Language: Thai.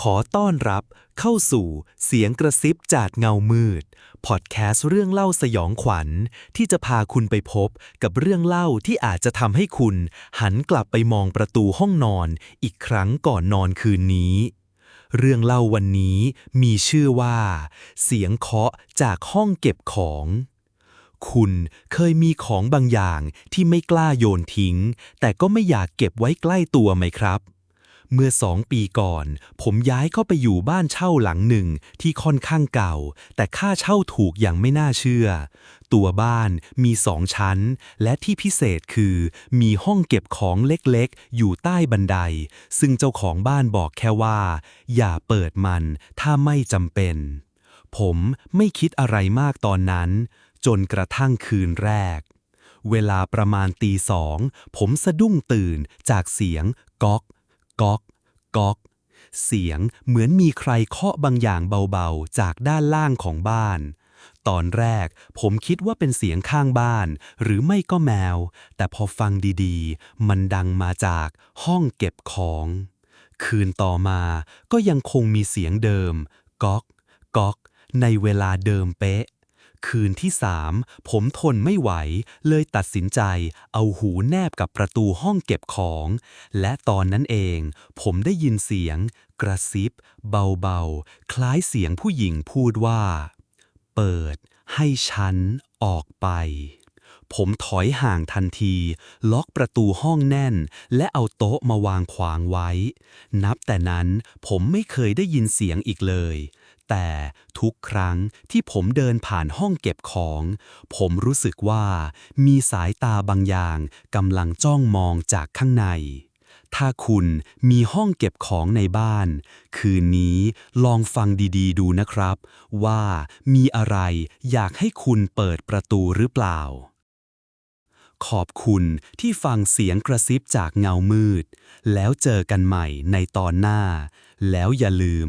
ขอต้อนรับเข้าสู่เสียงกระซิบจากเงามืด พอดแคสต์เรื่องเล่าสยองขวัญ ที่จะพาคุณไปพบกับเรื่องเล่าที่อาจจะทำให้คุณ หันกลับไปมองประตูห้องนอนอีกครั้งก่อนนอนคืนนี้ เรื่องเล่าวันนี้มีชื่อว่า เสียงเคาะจากห้องเก็บของคุณเคยมีของบางอย่างที่ไม่กล้าโยนทิ้ง แต่ก็ไม่อยากเก็บไว้ใกล้ตัวไหมครับ เมื่อสองปีก่อน ผมย้ายเข้าไปอยู่บ้านเช่าหลังหนึ่งที่ค่อนข้างเก่า แต่ค่าเช่าถูกอย่างไม่น่าเชื่อ ตัวบ้านมีสองชั้น และที่พิเศษคือ มีห้องเก็บของเล็กๆ อยู่ใต้บันได ซึ่งเจ้าของบ้านบอกแค่ว่า อย่าเปิดมันถ้าไม่จำเป็น ผมไม่คิดอะไรมากตอนนั้น จนกระทั่งคืนแรก เวลาประมาณตีสอง ผมสะดุ้งตื่นจากเสียงก๊อก ก๊อกก๊อก เสียงเหมือนมีใครเคาะบางอย่างเบาๆ จากด้านล่างของบ้าน ตอนแรกผมคิดว่าเป็นเสียงข้างบ้าน หรือไม่ก็แมว แต่พอฟังดีๆ มันดังมาจากห้องเก็บของ คืนต่อมาก็ยังคงมีเสียงเดิม ก๊อก ก๊อก ในเวลาเดิมเป๊ะ คืนที่สามผมทนไม่ไหว เลยตัดสินใจเอาหูแนบกับประตูห้องเก็บของ และตอนนั้นเอง ผมได้ยินเสียง กระซิบ เบาๆ คล้ายเสียงผู้หญิงพูดว่า เปิดให้ฉันออกไป ผมถอยห่างทันที ล็อกประตูห้องแน่น และเอาโต๊ะมาวางขวางไว้ นับแต่นั้นผมไม่เคยได้ยินเสียงอีกเลย แต่ทุกครั้งที่ผมเดินผ่านห้องเก็บของ ผมรู้สึกว่ามีสายตาบางอย่างกำลังจ้องมองจากข้างใน ถ้าคุณมีห้องเก็บของในบ้าน คืนนี้ลองฟังดีๆ ดูนะครับ ว่ามีอะไรอยากให้คุณเปิดประตูหรือเปล่าขอบคุณที่ฟังเสียงกระซิบจากเงามืด แล้วเจอกันใหม่ในตอนหน้า แล้วอย่าลืม